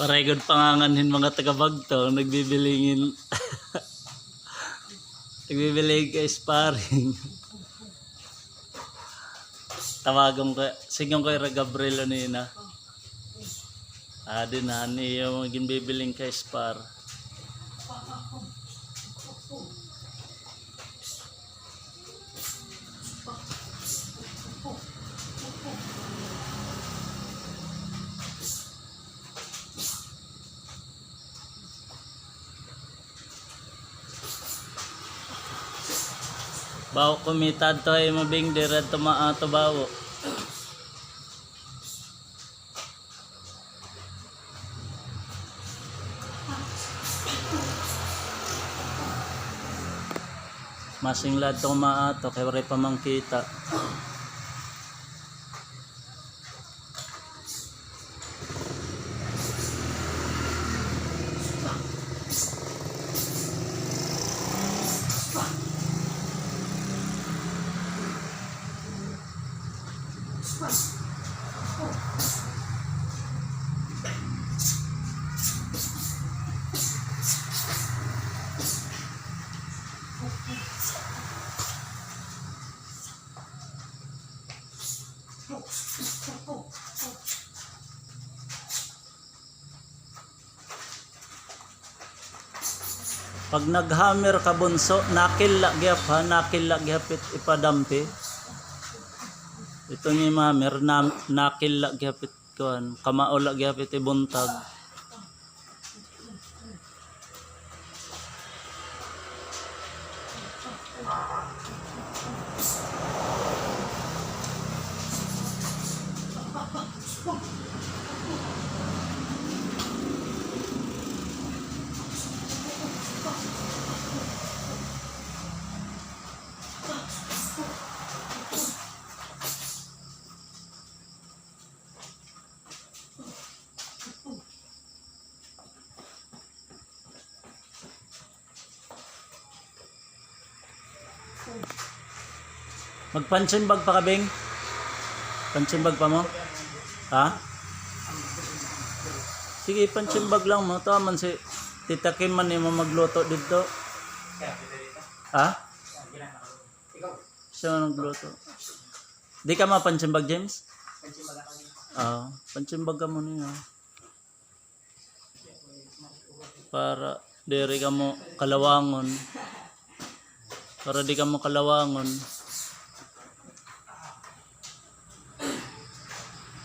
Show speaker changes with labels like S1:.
S1: Paray gud panganganhin mga taga-bagto nagbibilingin. Nagbibiling ka sparring. Tawagon ko, sigong ko yung Gabriel nina. Ah, din na, ni yung ginbibiling ka spar. Bawo kumitad to ay mabing dirad tumaato bawo. Masing lad to maato kay wala pa mang Pag naghammer ka bunso, nakilla gyap ha, nakilla gyapit ipadampi. Ito ni mamer na nakilla gyapit kuan, kamaula gyapit ibuntag. Magpansin bag pa kabing? Pansin bag pa mo? Ha? Sige, pansin bag lang mo. Taman si Tita Kim man yung magluto dito. Ha? Siya nagluto. Di ka mapansin bag, James? Oo. pansin bag ka mo niya. Para diri ka mo kalawangon. Para di ka mo kalawangon.